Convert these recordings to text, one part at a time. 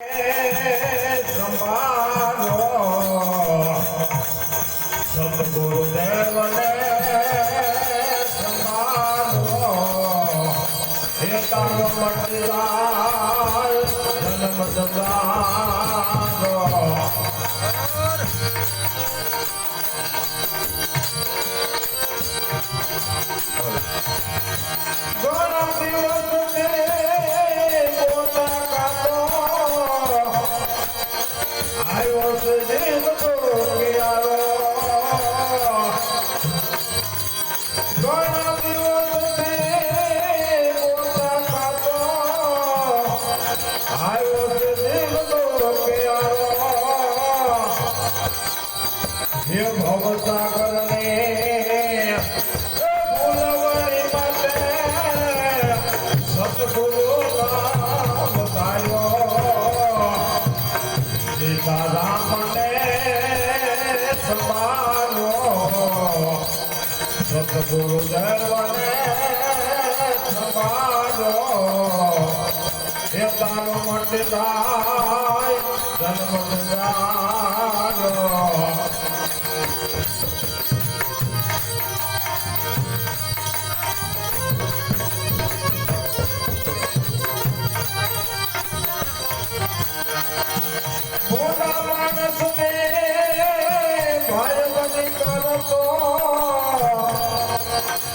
Somebody. Satguru દરવાને સમારો એ તારો મટ જાય જન્મ જાયો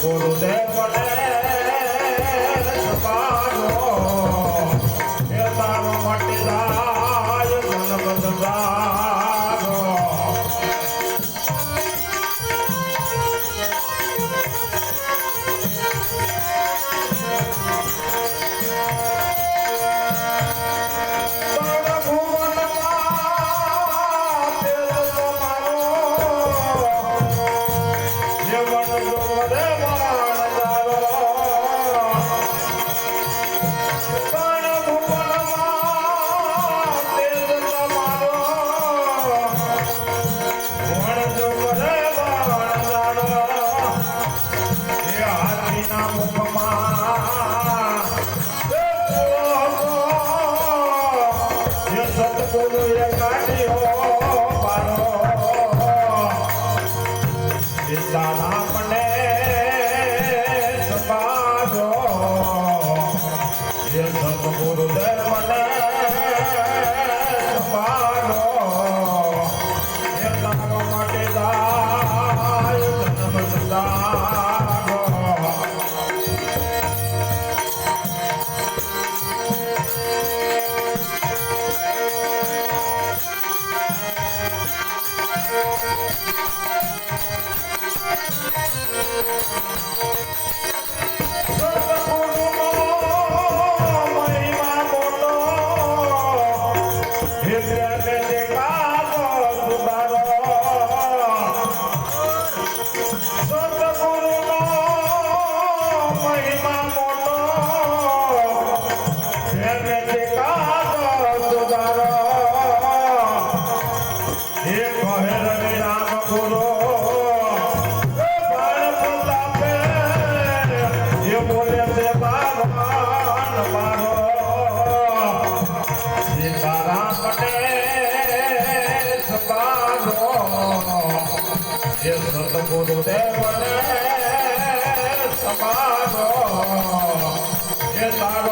મટી જાય જન બધા એ સતગુરુ દેવને સંભાળો એ તારો